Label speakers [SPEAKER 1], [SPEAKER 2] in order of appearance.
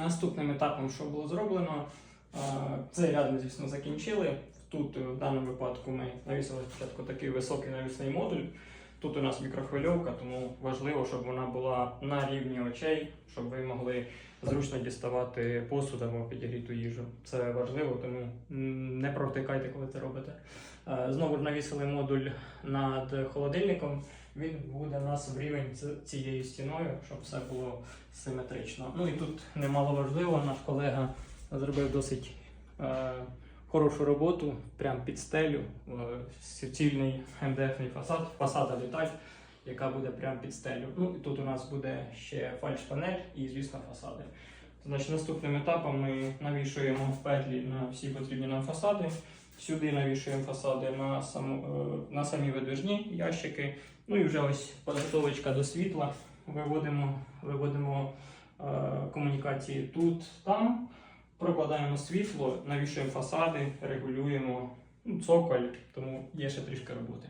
[SPEAKER 1] Наступним етапом, що було зроблено, цей ряд ми, звісно, закінчили. Тут е, в даному випадку ми навісили спочатку такий високий навісний модуль. Тут у нас мікрохвильовка, тому важливо, щоб вона була на рівні очей, щоб ви могли зручно діставати посуд або підігріту їжу. Це важливо, тому не провтикайте, коли це робите. Е, Знову ж навісили модуль над холодильником. Він буде у нас в рівень цією стіною, щоб все було симетрично. Ну і тут немало важливо, наш колега зробив досить е, хорошу роботу, прямо під стелю, е, суцільний МДФний фасад, фасада деталь, яка буде прямо під стелю. Ну і тут у нас буде ще фальш-панель і, звісно, фасади. Значить, наступним етапом ми навішуємо петлі на всі потрібні нам фасади. Сюди навішуємо фасади на, саму, е, на самі видвижні ящики. Ну і вже ось підготовочка до світла. Виводимо, виводимо е, комунікації тут, там. Прокладаємо світло, навішуємо фасади, регулюємо ну, цоколь, тому є ще трішки роботи.